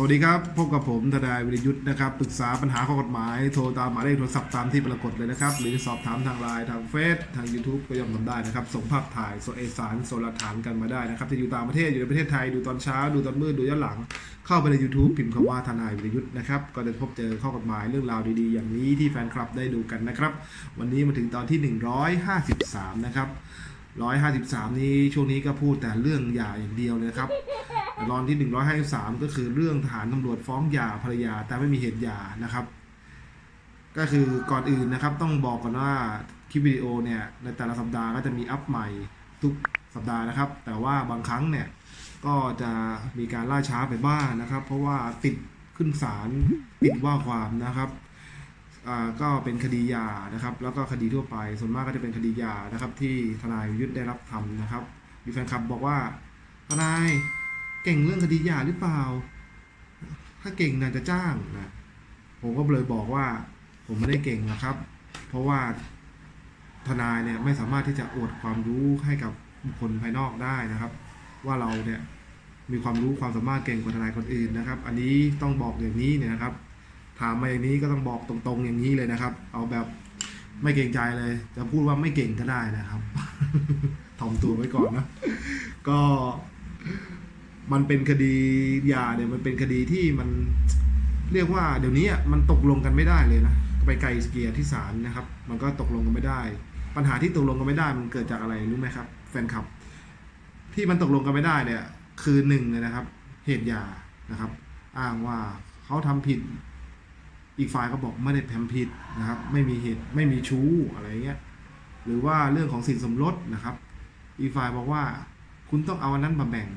สวัสดีครับ พบกับผมทนายวิรยุทธ์นะครับปรึกษาปัญหาข้อกฎหมาย โทรตามหมายเลขโทรศัพท์ตามที่ปรากฏเลยนะครับ หรือสอบถามทางไลน์ทางเฟซทาง YouTube ก็ย่อมทำได้นะครับ ส่งภาพถ่ายส่งเอกสารส่งหลักฐานกันมาได้นะครับที่อยู่ต่างประเทศอยู่ในประเทศไทยดูตอนเช้า ดูตอนมืดดูย้อนหลัง เข้าไปใน YouTube พิมพ์คำว่าทนายวิรยุทธ์นะครับก็จะพบเจอข้อกฎหมายเรื่องราวดีๆ อย่างนี้ที่แฟนคลับได้ดูกันนะครับวันนี้มาถึงตอนที่ 153 นะครับ153 นี้ช่วงนี้ก็พูดแต่เรื่องหย่าอย่างเดียวเลยครับ ตอนที่ 153 ก็คือเรื่องทหารตำรวจฟ้องหย่าภรรยา แต่ไม่มีเหตุหย่านะครับ ก็คือก่อนอื่นนะครับ ต้องบอกก่อนว่าคลิปวิดีโอเนี่ยในแต่ละสัปดาห์ก็จะมีอัพใหม่ทุกสัปดาห์นะครับ แต่ว่าบางครั้งเนี่ยก็จะมีการล่าช้าไปบ้างนะครับ เพราะว่าติดขึ้นศาลติดว่าความนะครับก็เป็นคดีหยานะครับ แล้วก็คดีทั่วไป ส่วนมากก็จะเป็นคดีหยานะครับ ที่ทนายยุทธได้รับทำนะครับ มีแฟนคลับบอกว่าทนาย ก่งเรื่องคดียาหรือเปล่า ถ้าเก่งน่าจะจ้างนะผมก็เลยบอกว่า ผมไม่ได้เก่งนะครับ เพราะว่าทนายเนี่ยไม่สามารถที่จะอวดความรู้ให้กับบุคคลภายนอกได้นะครับ ว่าเราเนี่ยมีความรู้ความสามารถเก่งกว่าทนายคนอื่นนะครับ อันนี้ต้องบอกอย่างนี้เนี่ยนะครับ ถามมาอย่างนี้ก็ต้องบอกตรงๆอย่างนี้เลยนะครับ เอาแบบไม่เกรงใจเลย จะพูดว่าไม่เก่งก็ได้นะครับถ่อมตัวไว้ก่อนนะ ก็ มันเป็นคดียาเนี่ยมันเป็นคดีที่มันเรียกว่าเดี๋ยวนี้อะมันตกลงกันไม่ได้เลยนะไปไกลเกลียที่ศาลนะครับ มันก็ตกลงกันไม่ได้ ปัญหาที่ตกลงกันไม่ได้มันเกิดจากอะไรรู้ไหมครับ แฟนคลับ ที่มันตกลงกันไม่ได้เนี่ย คือหนึ่งเลยนะครับ เหตุยานะครับ อ้างว่าเขาทำผิด อีกฝ่ายก็บอกไม่ได้ทำผิดนะครับ ไม่มีเหตุไม่มีชู้อะไรเงี้ยหรือว่าเรื่องของสินสมรสนะครับ อีกฝ่ายบอกว่า คุณต้องเอาอันนั้นมาแบ่ง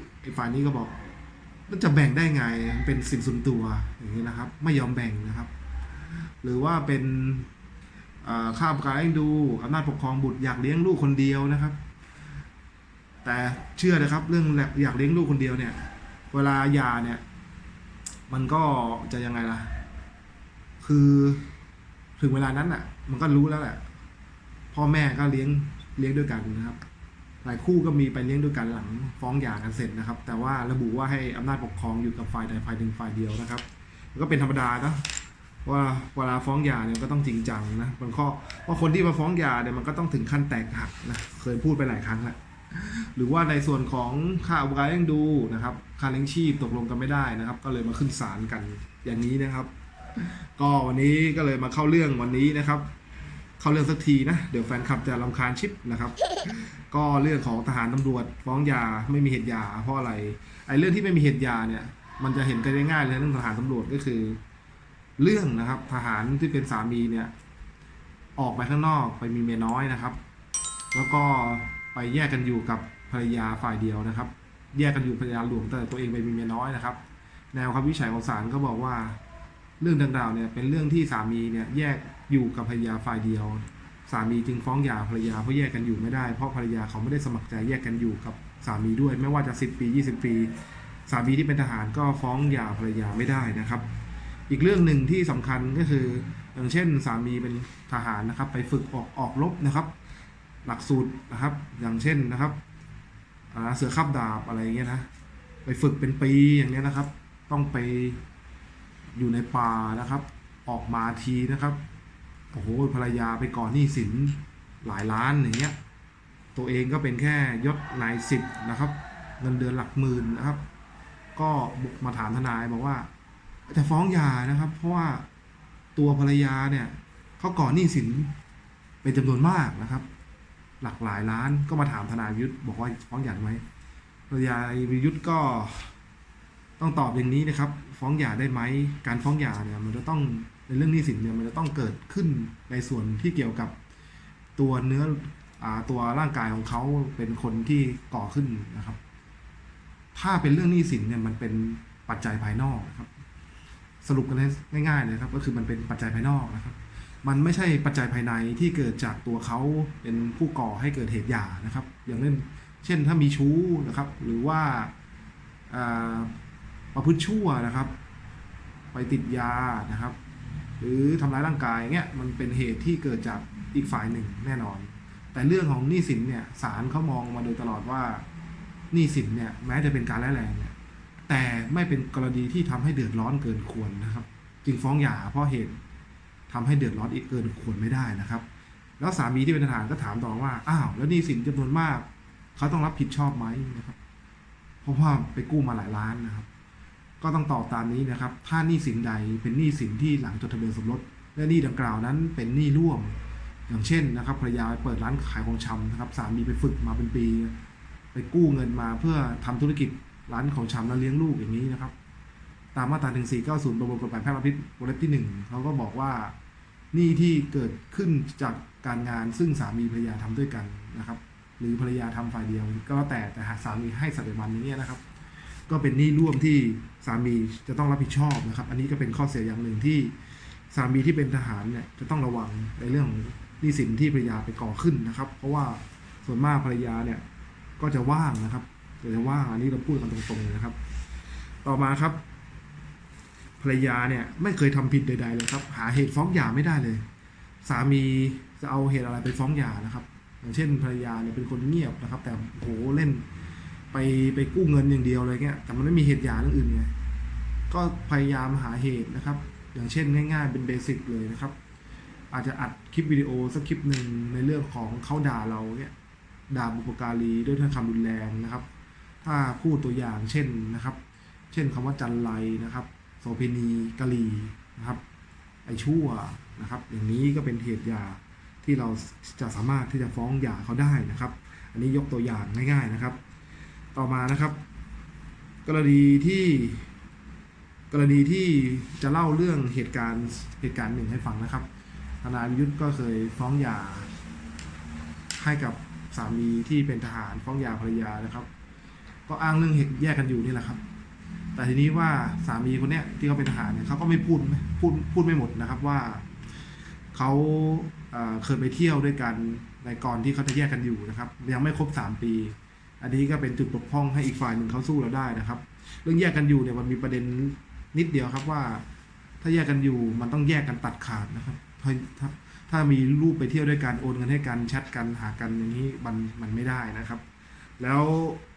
ไอีกฝ่ายนี้ก็บอก มันจะแบ่งได้ไงมันเป็นสินส่วนตัวอย่างนี้นะครับ ไม่ยอมแบ่งนะครับ หรือว่าเป็นอ่าข้าบการเลี้ยดูอำนาจปกครองบุตรอยากเลี้ยงลูกคนเดียวนะครับ แต่เชื่อนะครับ เรื่องอยากเลี้ยงลูกคนเดียวเนี่ย เวลายาเนี่ย มันก็จะยังไงล่ะ คือถึงเวลานั้นอะ มันก็รู้แล้วแหละพ่อแม่ก็เลี้ยงเลี้ยงด้วยกันนะครับ ลายคู่ก็มีไปเลี้ยงด้วยกันหลังฟ้องหย่ากันเสร็จนะครับ แต่ว่าระบุว่าให้อำนาจปกครองอยู่กับฝ่ายใดฝ่ายหนึ่งฝ่ายเดียวนะครับก็เป็นธรรมดานะว่าเวลาฟ้องหย่าเนี่ยก็ต้องจริงจังนะบางข้อว่าคนที่มาฟ้องหย่าเนี่ยมันก็ต้องถึงขั้นแตกหักนะเคยพูดไปหลายครั้งแล้วหรือว่าในส่วนของค่าอุปการเลี้ยงดูนะครับค่าเลี้ยงชีพตกลงกันไม่ได้นะครับ ก็เลยมาขึ้นศาลกันอย่างนี้นะครับ ก็วันนี้ก็เลยมาเข้าเรื่องวันนี้นะครับ เข้าเรื่องสักทีนะ เดี๋ยวแฟนคลับจะรำคาญชิปนะครับ ก็เรื่องของทหารตำรวจฟ้องยาไม่มีเหตุยา เพราะอะไรไอ้เรื่องที่ไม่มีเหตุยาเนี่ย มันจะเห็นกันได้ง่ายเลยเรื่องทหารตำรวจก็คือ เรื่องนะครับทหารที่เป็นสามีเนี่ย ออกไปข้างนอกไปมีเมียน้อยนะครับ แล้วก็ไปแยกกันอยู่กับภรรยาฝ่ายเดียวนะครับ แยกกันอยู่ภรรยาหลวงแต่ตัวเองไปมีเมียน้อยนะครับ แนวคำวิจัยของศาลก็บอกว่า เรื่องดังกล่าวเนี่ยเป็นเรื่องที่สามีเนี่ยแยกอยู่กับภรรยาฝ่ายเดียว สามีจึงฟ้องหย่าภรรยาเพราะแยกกันอยู่ไม่ได้ เพราะภรรยาเขาไม่ได้สมัครใจแยกกันอยู่กับสามีด้วย ไม่ว่าจะ 10 ปี 20 ปี สามีที่เป็นทหารก็ฟ้องหย่าภรรยาไม่ได้นะครับ อีกเรื่องหนึ่งที่สำคัญก็คือ อย่างเช่น สามีเป็นทหารนะครับ ไปฝึกออกออกรบนะครับ หลักสูตรนะครับ อย่างเช่นนะครับเสือขับดาบอะไรเงี้ยนะไปฝึกเป็นปีอย่างเงี้ยนะครับ ต้องไป อยู่ในป่านะครับ ออกมาทีนะครับโอ้โหภรรยาไปก่อนหนี้สินหลายล้านอย่างเงี้ยตัวเองก็เป็นแค่ยศนายสิบนะครับเงินเดือนหลักหมื่นนะครับ ก็บุกมาถามทนายบอกว่าจะฟ้องหย่านะครับ เพราะว่าตัวภรรยาเนี่ยเขาก่อนหนี้สินเป็นจำนวนมากนะครับ หลักหลายล้านก็มาถามทนายยุทธบอกว่าฟ้องหย่าไหมภรรยายุทธก็ ต้องตอบอย่างนี้นะครับ ฟ้องหย่าได้ไหมการฟ้องหย่าเนี่ยมันจะต้องในเรื่องหนี้สินเนี่ยมันจะต้องเกิดขึ้นในส่วนที่เกี่ยวกับตัวเนื้ออตัวร่างกายของเขาเป็นคนที่ก่อขึ้นนะครับ ถ้าเป็นเรื่องหนี้สินเนี่ยมันเป็นปัจจัยภายนอกนะครับ สรุปกันให้ง่ายๆเลยครับ ก็คือมันเป็นปัจจัยภายนอกนะครับ มันไม่ใช่ปัจจัยภายในที่เกิดจากตัวเขาเป็นผู้ก่อให้เกิดเหตุหย่านะครับ อย่างเช่นเช่นถ้ามีชู้นะครับ หรือว่า ประพฤติชั่วนะครับ ไปติดยานะครับ หรือทำร้ายร่างกายเงี้ยมันเป็นเหตุที่เกิดจากอีกฝ่ายหนึ่งแน่นอน แต่เรื่องของหนี้สินเนี่ยศาลเขามองมาโดยตลอดว่าหนี้สินเนี่ยแม้จะเป็นการร้ายแรงเนี่ยแต่ไม่เป็นกรณีที่ทำให้เดือดร้อนเกินควรนะครับ จึงฟ้องหย่าเพราะเหตุทำให้เดือดร้อนอีกเกินควรไม่ได้นะครับ แล้วสามีที่เป็นทหารก็ถามต่อว่าอ้าวแล้วหนี่สินจำนวนมาก เขาต้องรับผิดชอบไหมนะครับ เพราะว่าไปกู้มาหลายล้านนะครับ ก็ต้องตอบตามนี้นะครับ ถ้าหนี้สินใดเป็นหนี้สินที่หลังจดทะเบียนสมรส และหนี้ดังกล่าวนั้นเป็นหนี้ร่วม อย่างเช่นนะครับภรรยาไปเปิดร้านขายของชำนะครับสามีไปฝึกมาเป็นปี ไปกู้เงินมาเพื่อทำธุรกิจร้านของชำแล้วเลี้ยงลูกอย่างนี้นะครับ ตามมาตรา1490 ประมวลกฎหมายแพ่งและพิษวงเล็บที่หนึ่งเขาก็บอกว่าหนี้ที่เกิดขึ้นจากการงานซึ่งสามีภรรยาทำด้วยกันนะครับ หรือภรรยาทำฝ่ายเดียว ก็แล้วแต่แต่หากสามีให้สัตย์บัติอย่างนี้นะครับ ก็เป็นหนี้ร่วมที่สามีจะต้องรับผิดชอบนะครับ อันนี้ก็เป็นข้อเสียอย่างหนึ่งที่สามีที่เป็นทหารเนี่ยจะต้องระวังในเรื่องของหนี้สินที่ภรรยาไปก่อขึ้นนะครับ เพราะว่าส่วนมากภรรยาเนี่ยก็จะว่างนะครับจะว่างอันนี้เราพูดกันตรงๆเลยนะครับ ต่อมาครับ ภรรยาเนี่ยไม่เคยทำผิดใด ๆ เลยครับ หาเหตุฟ้องหย่าไม่ได้เลย สามีจะเอาเหตุอะไรไปฟ้องหย่านะครับ อย่างเช่นภรรยาเนี่ยเป็นคนเงียบนะครับ แต่โหเล่น ไปไปกู้เงินอย่างเดียวเลยเงี้ยแต่มันไม่มีเหตุหยาเรื่องอื่นไงก็พยายามหาเหตุนะครับ อย่างเช่นง่าย ๆ เป็นเบสิกเลยนะครับ อาจจะอัดคลิปวิดีโอสักคลิปหนึ่งในเรื่องของเขาด่าเราเนี่ยด่าบุปการีด้วยถ้อยคำรุนแรงนะครับ ถ้าพูดตัวอย่างเช่นนะครับ เช่นคำว่าจันไรนะครับโสเพณีกะลีนะครับไอชั่วนะครับ อย่างนี้ก็เป็นเหตุยาที่เราจะสามารถที่จะฟ้องหย่าเขาได้นะครับ อันนี้ยกตัวอย่างง่าย ๆนะครับ ต่อมานะครับ กรณีที่กรณีที่จะเล่าเรื่องเหตุการณ์เหตุการณ์หนึ่งให้ฟังนะครับทนายวิยุทธก็เคยฟ้องหย่าให้กับสามีที่เป็นทหารฟ้องหย่าภรรยานะครับ ก็อ้างเรื่องเหตุแยกกันอยู่นี่แหละครับ แต่ทีนี้ว่าสามีคนเนี้ยที่เขาเป็นทหารเนี่ยเขาก็ไม่พูดพูดพูดไม่หมดนะครับว่าเขาเอ่อเคยไปเที่ยวด้วยกันในก่อนที่เขาจะแยกกันอยู่นะครับ ยังไม่ครบสามปี อันนี้ก็เป็นจุดบกพร่องให้อีกฝ่ายหนึ่งเขาสู้เราได้นะครับ เรื่องแยกกันอยู่เนี่ยมันมีประเด็นนิดเดียวครับว่า ถ้าแยกกันอยู่มันต้องแยกกันตัดขาดนะครับถ้าถ้ามีรูปไปเที่ยวด้วยกันโอนเงินให้กันแชทกันหากันอย่างนี้มันมันไม่ได้นะครับ แล้ว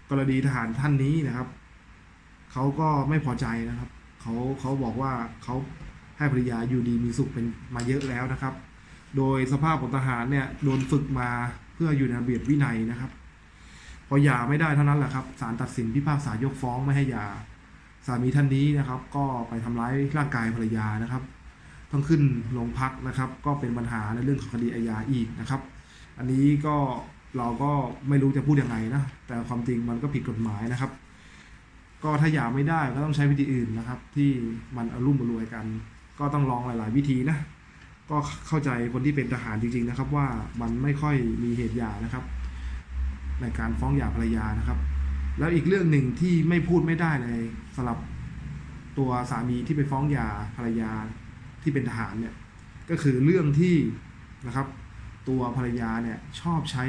กรณีทหารท่านนี้นะครับเขาก็ไม่พอใจนะครับเขาเขาบอกว่าเขาให้ภรรยาอยู่ดีมีสุขเป็นมาเยอะแล้วนะครับ โดยสภาพของทหารเนี่ยโดนฝึกมาเพื่ออยู่ในระเบียบวินัยนะครับ พอหย่าไม่ได้เท่านั้นแหละครับศาลตัดสินพิพากษายกฟ้องไม่ให้หย่าสามีท่านนี้นะครับ ก็ไปทำร้ายร่างกายภรรยานะครับต้องขึ้นโรงพักนะครับ ก็เป็นปัญหาในเรื่องของคดีอาญาอีกนะครับ อันนี้ก็เราก็ไม่รู้จะพูดยังไงนะแต่ความจริงมันก็ผิดกฎหมายนะครับ ก็ถ้าหย่าไม่ได้ก็ต้องใช้วิธีอื่นนะครับ ที่มันอารมุ่มอรวยกัน ก็ต้องลองหลาย ๆ วิธีนะก็เข้าใจคนที่เป็นทหารจริง ๆ นะครับ ว่ามันไม่ค่อยมีเหตุหย่านะครับ ในการฟ้องหย่าภรรยานะครับ แล้วอีกเรื่องหนึ่งที่ไม่พูดไม่ได้เลยสำหรับตัวสามีที่ไปฟ้องหย่าภรรยาที่เป็นทหารเนี่ยก็คือเรื่องที่นะครับ ตัวภรรยาเนี่ยชอบใช้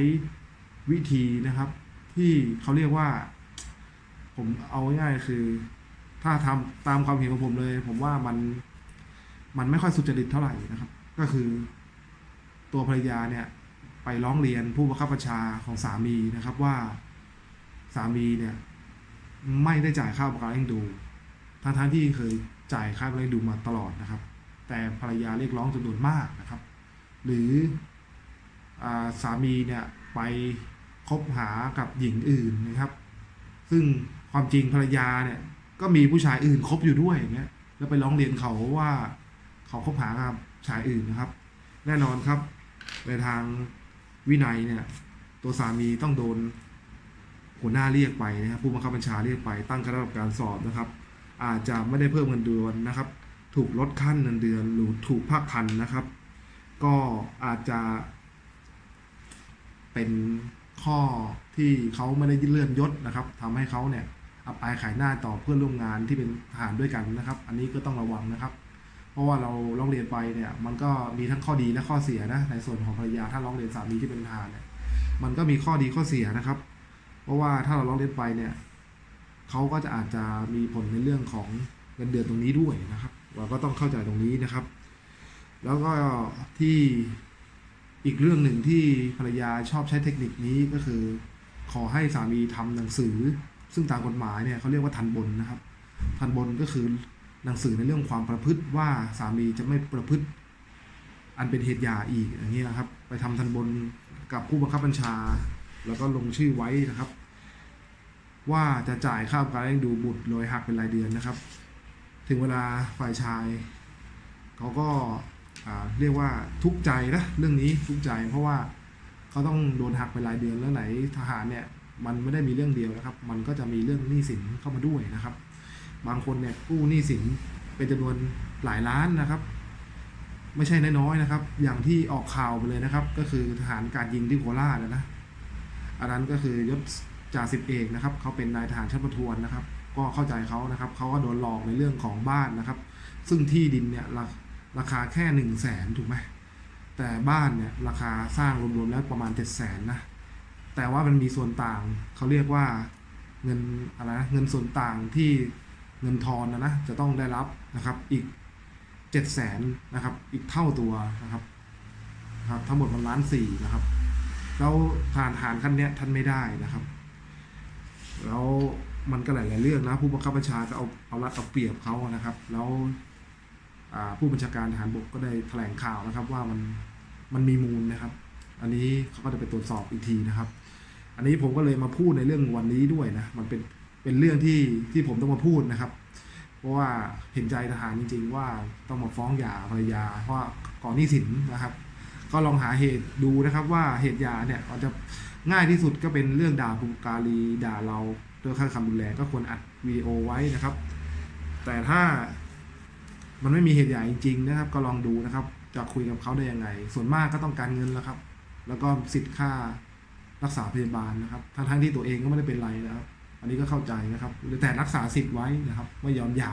วิธีนะครับ ที่เขาเรียกว่า ผมเอาง่ายๆคือ ถ้าทำตามความเห็นของผมเลย ผมว่ามันมันไม่ค่อยสุจริตเท่าไหร่นะครับ ก็คือ ตัวภรรยาเนี่ย ไปร้องเรียนผู้บังคับบัญชาของสามีนะครับว่าสามีเนี่ยไม่ได้จ่ายค่าบริการเลี้ยงดูทั้งทั้งที่เคยจ่ายค่าบริการเลี้ยงดูมาตลอดนะครับ แต่ภรรยาเรียกร้องจำนวนมากนะครับ หรืออสามีเนี่ยไปคบหากับหญิงอื่นนะครับ ซึ่งความจริงภรรยาเนี่ยก็มีผู้ชายอื่นคบอยู่ด้วยอย่างเงี้ยแล้วไปร้องเรียนเขาว่าเขาคบหากับชายอื่นนะครับ แน่นอนครับในทาง วินัยเนี่ยตัวสามีต้องโดนหัวหน้าเรียกไปนะครับผู้บังคับบัญชาเรียกไปตั้งคณะกรรมการสอบนะครับ อาจจะไม่ได้เพิ่มเงินเดือนนะครับ ถูกลดขั้นเงินเดือนหรือถูกภาคทันนะครับ ก็อาจจะ เป็นข้อที่เขาไม่ได้เลื่อนยศนะครับทำให้เขาเนี่ยอับอายขายหน้าต่อเพื่อนร่วมงานที่เป็นทหารด้วยกันนะครับ อันนี้ก็ต้องระวังนะครับ เพราะว่าเราร้องเรียนไปเนี่ย มันก็มีทั้งข้อดีและข้อเสียนะในส่วนของภรรยาถ้าร้องเรียนสามีที่เป็นทหารเนี่ยมันก็มีข้อดีข้อเสียนะครับ เพราะว่าถ้าเราร้องเรียนไปเนี่ยเขาก็จะอาจจะมีผลในเรื่องของเงินเดือนตรงนี้ด้วยนะครับ เราก็ต้องเข้าใจตรงนี้นะครับ แล้วก็ที่อีกเรื่องหนึ่งที่ภรรยาชอบใช้เทคนิคนี้ก็คือ ขอให้สามีทำหนังสือ ซึ่งตามกฎหมายเนี่ยเขาเรียกว่าทันบนนะครับ ทันบนก็คือ หนังสือในเรื่องความประพฤติว่าสามีจะไม่ประพฤติ อันเป็นเหตุยาอีกอย่างนี้นะครับ ไปทำทันบนกับผู้บังคับบัญชา แล้วก็ลงชื่อไว้นะครับ ว่าจะจ่ายค่าการเลี้ยงดูบุตรโดยหักเป็นรายเดือนนะครับ ถึงเวลาฝ่ายชายเขาก็าเรียกว่าทุกข์ใจนะเรื่องนี้ทุกข์ใจเพราะว่าเขาต้องโดนหักเป็นรายเดือนแล้วไหนทหารเนี่ยมันไม่ได้มีเรื่องเดียวนะครับ มันก็จะมีเรื่องหนี้สินเข้ามาด้วยนะครับ บางคนเนี่ยกู้หนี้สินเป็นจำนวนหลายล้านนะครับ ไม่ใช่น้อยๆนะครับ อย่างที่ออกข่าวไปเลยนะครับ ก็คือทหารการยิงที่โคราชนะนะอันนั้นก็คือยศจ่าสิบเอกนะครับเขาเป็นนายทหารชั้นประทวนนะครับ ก็เข้าใจเขานะครับเขาก็โดนหลอกในเรื่องของบ้านนะครับ ซึ่งที่ดินเนี่ยราราคาแค่หนึ่งแสนถูกไหมแต่บ้านเนี่ยราคาสร้างรวมๆแล้วประมาณเจ็ดแสนนะแต่ว่ามันมีส่วนต่างเขาเรียกว่าเงินอะไรนะเงินส่วนต่างที่ เงินทอนนะนะจะต้องได้รับนะครับอีกเจ็ดแสนนะครับอีกเท่าตัวนะครับครับทั้งหมดมันล้านสี่นะครับแล้วผ่านฐานขั้นเนี้ยท่านไม่ได้นะครับแล้วมันก็หลาย ๆ เรื่องนะผู้บังคับบัญชาก็เอาเอารัดเอาเปรียบเขานะครับ แล้วผู้บัญชาการทหารบกก็ได้แถลงข่าวนะครับ ว่ามันมันมีมูลนะครับ อันนี้เขาก็จะไปตรวจสอบอีกทีนะครับ อันนี้ผมก็เลยมาพูดในเรื่องวันนี้ด้วยนะมันเป็น เป็นเรื่องที่ที่ผมต้องมาพูดนะครับ เพราะว่าเห็นใจทหารจริง ๆ ว่าต้องมาฟ้องหย่าภรรยา เพราะก่อนหนี้สินนะครับ ก็ลองหาเหตุดูนะครับ ว่าเหตุหย่าเนี่ยอาจจะง่ายที่สุดก็เป็นเรื่องด่าบุการีด่าเราด้วยค่าคำรุนแรงก็ควรอัดวีดีโอไว้นะครับ แต่ถ้ามันไม่มีเหตุหย่าจริงๆนะครับ ก็ลองดูนะครับ จะคุยกับเขาได้ยังไง ส่วนมากก็ต้องการเงินแล้วครับ แล้วก็สิทธิ์ค่ารักษาพยาบาลนะครับทั้งทั้งๆที่ตัวเองก็ไม่ได้เป็นไรนะครับ อันนี้ก็เข้าใจนะครับแต่รักษาสิทธิ์ไว้นะครับ ไม่ยอมหย่า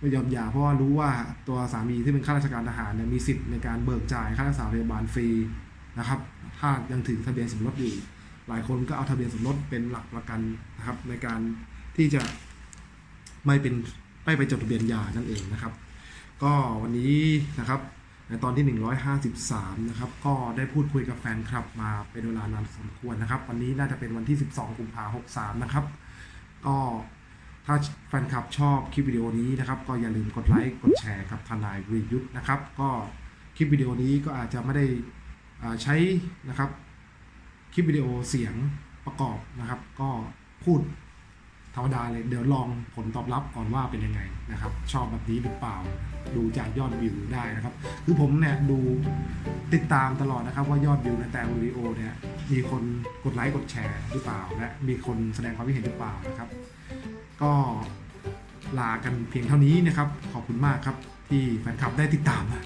ไม่ยอมหย่าเพราะว่ารู้ว่าตัวสามีที่เป็นข้าราชการทหารเนี่ยมีสิทธิ์ในการเบิกจ่ายค่ารักษาพยาบาลฟรีนะครับ ถ้ายังถือทะเบียนสมรสอยู่ หลายคนก็เอาทะเบียนสมรสเป็นหลักประกันนะครับ ในการที่จะไม่เป็นไม่ไปจดทะเบียนหย่านั่นเองนะครับ ก็วันนี้นะครับ ในตอนที่ 153 นะครับ ก็ได้พูดคุยกับแฟนคลับมาเป็นเวลานานสมควรนะครับ วันนี้น่าจะเป็นวันที่ 12 กุมภาพันธ์ 63 นะครับ ก็ถ้าแฟนคลับชอบคลิปวิดีโอนี้นะครับ ก็อย่าลืมกดไลค์ กดแชร์กับทนายวียุทธนะครับ ก็คลิปวิดีโอนี้ก็อาจจะไม่ได้ใช้นะครับ คลิปวิดีโอเสียงประกอบนะครับ ก็พูด ธรรมดาเลย เดี๋ยวลองผลตอบรับก่อนว่าเป็นยังไงนะครับ ชอบแบบนี้หรือเปล่า ดูจากยอดวิวได้นะครับ คือผมเนี่ยดูติดตามตลอดนะครับว่ายอดวิวในแต่วิดีโอเนี่ยมีคนกดไลค์กดแชร์หรือเปล่า และมีคนแสดงความคิดเห็นหรือเปล่านะครับ ก็ลากันเพียงเท่านี้นะครับ ขอบคุณมากครับที่แฟนคลับได้ติดตามนะ